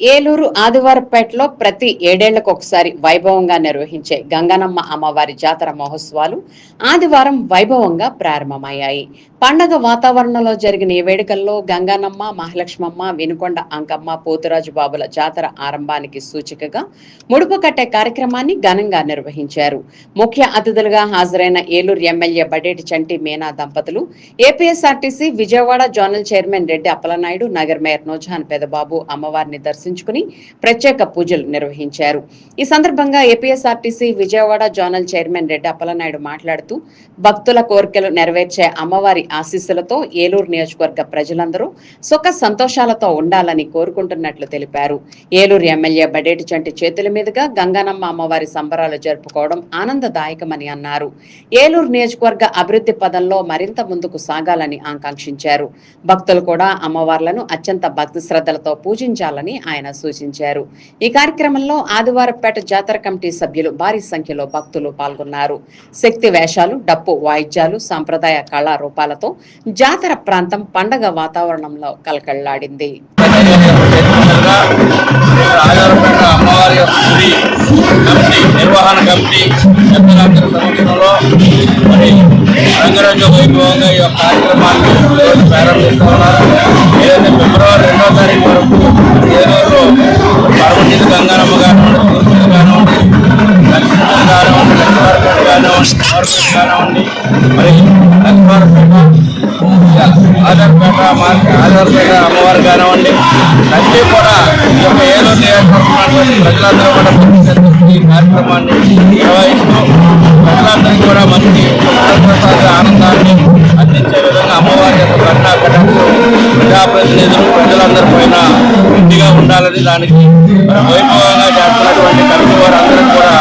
ఏలూరు ఆదివారపేటలో ప్రతి ఏడేళ్ళకు ఒకసారి వైభవంగా నిర్వహించే గంగనమ్మ అమ్మవారి జాతర మహోత్సవాలు ఆదివారం వైభవంగా ప్రారంభమయ్యాయి. పండగ వాతావరణంలో జరిగిన ఈ వేడుకల్లో గంగానమ్మ మహాలక్ష్మమ్మ వినుకొండ అంకమ్మ పోతురాజు బాబుల జాతర ఆరంభానికి సూచికగా ముడుపు కట్టే కార్యక్రమాన్ని ఘనంగా నిర్వహించారు. ముఖ్య అతిథులుగా హాజరైన ఏలూరు ఎమ్మెల్యే బడేటి చంటి మీనా దంపతులు APSRTC Vijayawada zonal chairman Reddy Appalanaidu Nagar mayor Noorjahan Pedababu అమ్మవారిని దర్శించుకుని ప్రత్యేక పూజలు నిర్వహించారు. ఈ సందర్భంగా APSRTC Vijayawada zonal chairman Reddy Appalanaidu మాట్లాడుతూ భక్తుల కోరికలు నెరవేర్చే అమ్మవారి ఆశీస్సులతో ఏలూరు నియోజకవర్గ ప్రజలందరూ సుఖ సంతోషాలతో ఉండాలని కోరుకుంటున్నట్లు తెలిపారు. ఏలూరు ఎమ్మెల్యే బడేటి చంటి చేతుల మీదుగా గంగానమ్మ అమ్మవారి సంబరాలు జరుపుకోవడం ఆనందదాయకమని అన్నారు. ఏలూరు నియోజకవర్గ అభివృద్ధి పదంలో మరింత ముందుకు సాగాలని ఆకాంక్షించారు. భక్తులు కూడా అమ్మవార్లను అత్యంత భక్తి శ్రద్ధలతో పూజించాలని ఆయన ఆయన సూచించారు. ఈ కార్యక్రమంలో ఆదివారపేట జాతర కమిటీ సభ్యులు భారీ సంఖ్యలో భక్తులు పాల్గొన్నారు. శక్తి వేషాలు డప్పు వాయిద్యాలు సాంప్రదాయ కళారూపాలతో జాతర ప్రాంతం పండగ వాతావరణంలో కలకళ్ళాడింది. ఆధారపడిన నిర్వహణ కమిటీ సభ్యులందరి మరి రంగరంగ వైభవంగా ఈ కార్యక్రమాన్ని ఈరోజు ఏదైతే ఫిబ్రవరి రెండో తారీఖు వరకు ఏలూరులో పరమజిత్ గంగారమ్మ గారు కానివ్వండి లక్ష్మీపతి కానివ్వండి లక్ష్మీపేట కానివ్వండి కానివ్వండి మరి ఆధార్పేట మార్కెట్ ఆధార్పేట అమ్మవారు కానివ్వండి అన్నీ కూడా ఈ యొక్క ఏలూరు ప్రజలందరూ కూడా ఈ కార్యక్రమాన్ని నిర్వహిస్తూ ప్రజలందరికీ కూడా మంచి ప్రసాద ఆనందాన్ని అందించే విధంగా అమ్మవారి యొక్క కరుణా కటాక్షం ప్రజాప్రతినిధులు ప్రజలందరి పైన ఉండాలని దానికి వైభవంగా చేస్తున్నటువంటి కమిటీ వారు అందరూ కూడా